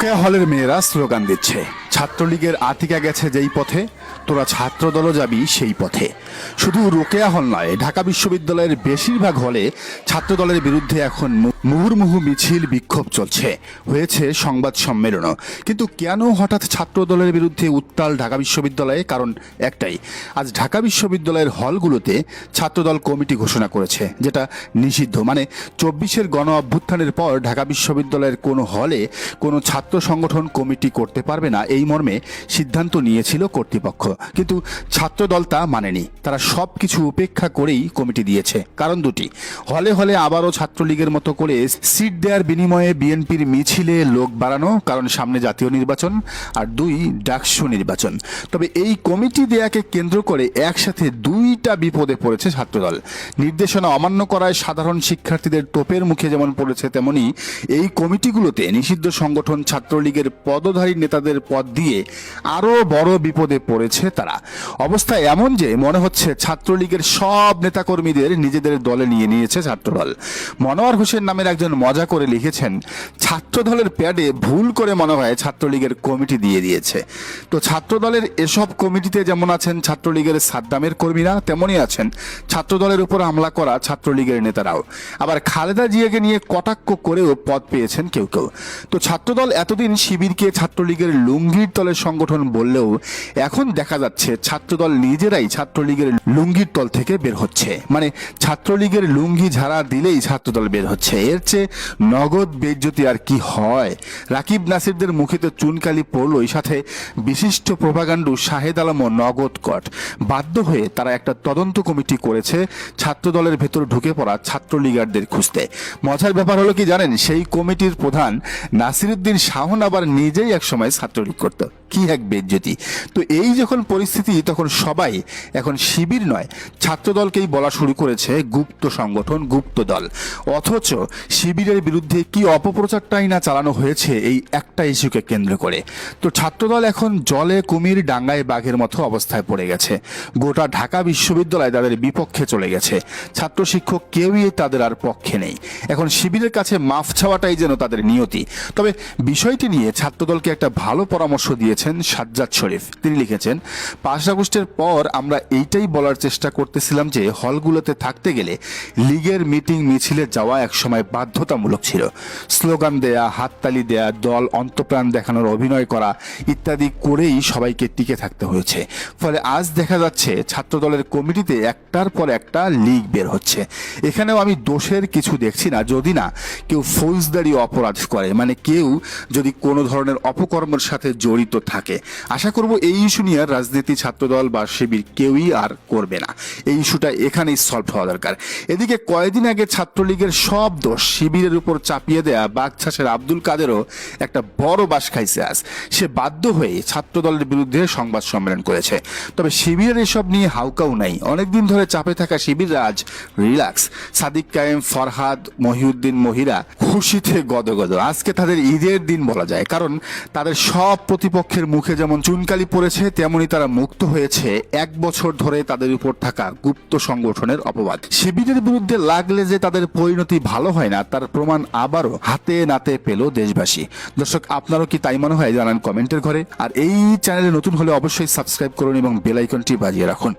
রোকেয়া হলের মেয়েরা স্লোগান দিচ্ছে। ছাত্রলীগের আতিকা গেছে যেই পথে, তোরা ছাত্রদলও যাবি সেই পথে। শুধু রোকেয়া হল নয় ঢাকা বিশ্ববিদ্যালয়ের বেশিরভাগ হলে ছাত্রদলের বিরুদ্ধে এখন মুহুর্মুহু মিছিল বিক্ষোভ চলছে। হয়েছে সংবাদ সম্মেলনও। কিন্তু কেন হঠাৎ ছাত্রদলের বিরুদ্ধে উত্তাল ঢাকা বিশ্ববিদ্যালয়ে? কারণ একটাই, আজ ঢাকা বিশ্ববিদ্যালয়ের হলগুলোতে ছাত্রদল কমিটি ঘোষণা করেছে, যেটা নিষিদ্ধ। মানে চব্বিশের গণ অভ্যুত্থানের পর ঢাকা বিশ্ববিদ্যালয়ের কোনো হলে কোনো ছাত্র সংগঠন কমিটি করতে পারবে না এই মর্মে সিদ্ধান্ত নিয়েছিল কর্তৃপক্ষ। কিন্তু ছাত্রদল তা মানেনি। তারা সব কিছু উপেক্ষা করেই কমিটি দিয়েছে। কারণ দুটি। হলে হলে আবারও ছাত্রলীগের মতো করে সিট দেওয়ার বিনিময়ে বিএনপির মিছিলে লোক বাড়ানো, কারণ সামনে জাতীয় নির্বাচন, আর দুই, ডাকসু নির্বাচন। তবে এই কমিটি দেয়াকে কেন্দ্র করে একসাথে দুইটা বিপদে পড়েছে ছাত্রদল। নির্দেশনা অমান্য করায় সাধারণ শিক্ষার্থীদের তোপের মুখে যেমন পড়েছে তেমনি এই কমিটিগুলোতে নিষিদ্ধ সংগঠন ছাত্রলীগের পদধারী নেতাদের পদ দিয়ে আরও বড় বিপদে পড়েছে তারা। অবস্থা এমন যে মনে হচ্ছে ছাত্রলীগের সব নেতাকর্মীদের নিজেদের দলে নিয়ে নিয়েছে ছাত্রদল। মনোয়ার হোসেন নামের একজন মজা করে লিখেছেন, ছাত্রদলের প্যাডে ভুল করে মনে হয় ছাত্রলীগের কমিটি দিয়ে দিয়েছে। তো ছাত্রদলের এসব কমিটিতে যেমন আছেন ছাত্রলীগের সাদ্দামের কর্মীরা, তেমনই আছেন ছাত্রদলের উপর হামলা করা ছাত্রলীগের নেতারাও। আবার খালেদা জিয়াকে নিয়ে কটাক্ষ করেও পদ পেয়েছেন কেউ কেউ। তো ছাত্রদল এতদিন শিবিরকে ছাত্রলীগের লুঙ্গির তলের সংগঠন বললেও এখন দেখা যাচ্ছে ছাত্রদল নিজেরাই ছাত্রলীগের লুঙ্গির তল থেকে বের হচ্ছে। মানে ছাত্রলীগের লুঙ্গি ঝাড়া দিলেই ছাত্রদল বের হচ্ছে। এর চেয়ে নগদ বেজ্জতি আর কি হয়? রাকিব নাসিরদের মুখে তো চুনকালি পড়লই, সাথে বিশিষ্ট প্রভাগান্ডু শাহেদ আলমও নগদ কট। বাধ্য হয়ে তারা একটা তদন্ত কমিটি করেছে ছাত্রদলের ভেতর ঢুকে পড়া ছাত্রলীগারদের খুঁজতে। মজার ব্যাপার হলো কি জানেন, সেই কমিটির প্রধান নাসিরুদ্দিন শাহন আবার নিজেই একসময় ছাত্রলীগ করত। কি এক বেজ্জতি। তো এই যখন পরিস্থিতি, তখন সবাই এখন শিবির নয়, ছাত্রদলকেই বলা শুরু করেছে গুপ্ত সংগঠন, গুপ্ত দল। অথচ শিবিরের বিরুদ্ধে কি অপপ্রচারটাই না চালানো হয়েছে, এই একটা ইস্যুকে কেন্দ্র করে। তো ছাত্রদল এখন জলে, কুমির, ডাঙ্গায়, বাঘের মতো অবস্থায় পড়ে গেছে। গোটা ঢাকা বিশ্ববিদ্যালয় তাদের বিপক্ষে চলে গেছে। ছাত্র শিক্ষক কেউই তাদের আর পক্ষে নেই। এখন শিবিরের কাছে মাফ ছাওয়াটাই যেন তাদের নিয়তি। তবে বিষয়টি নিয়ে ছাত্রদলকে একটা ভালো পরামর্শ দিয়েছেন সাজ্জাদ শরীফ। তিনি লিখেছেন, পাঁচ আগস্টের পর আমরা এইটাই বলার চেষ্টা করতেছিলাম যে হলগুলোতে থাকতে গেলে লীগের মিটিং মিছিলে যাওয়া একসময় বাধ্যতামূলক ছিল। স্লোগান দেয়া, হাততালি দেয়া, দল অন্তপ্রাণ দেখানোর অভিনয় করা ইত্যাদি করেই সবাইকে টিকে থাকতে হয়েছে। ফলে আজ দেখা যাচ্ছে ছাত্রদলের কমিটিতে একটার পর একটা লীগ বের হচ্ছে। এখানেও আমি দোষের কিছু দেখছি না। যদি না, কেউ ফৌজদারি অপরাধ করে। মানে কেউ যদি কোনো ধরনের অপকর্মের সাথে জড়িত থাকে। আশা করব এই ইস্যু নিয়ে রাজনীতি, ছাত্রদল বা শিবির কেউই আর করবে না। এই ইস্যুটা এখানেই সলভ হওয়া দরকার। এদিকে কয়েকদিন আগে ছাত্রলীগের সব দোষ শিবিরের উপর চাপিয়ে দেয়া বাগছাসের আব্দুল কাদেরও একটা বড় বাস খাইছে আজ। সে বাধ্য হয়ে ছাত্রদলের বিরুদ্ধে সংবাদ সম্মেলন করেছে। তবে শিবিরের এসব নিয়ে হাউকাও নাই। অনেকদিন ধরে চাপে থাকা শিবির রাজ রিল্যাক্স সাদিক কায়েম, ফরহাদ, মহিউদ্দিন মহিরা খুশিতে গদগদ। আজকে তাদের ঈদের দিন বলা যায়, কারণ তাদের সব প্রতিপক্ষের মুখে যেমন চুনকালি পড়েছে, তেমনি তারা মুক্ত হয়েছে এক বছর ধরে তাদের উপর থাকা গুপ্ত সংগঠনের অপবাদ। শিবিরের বিরুদ্ধে লাগলে যে তাদের পরিণতি ভালো হয় না, তার প্রমাণ আবারও হাতে নাতে পেল দেশবাসী। দর্শক, আপনারও কি তাই মনে হয়? জানান কমেন্টের ঘরে। আর এই চ্যানেলে নতুন হলে অবশ্যই সাবস্ক্রাইব করুন এবং বেলাইকনটি বাজিয়ে রাখুন।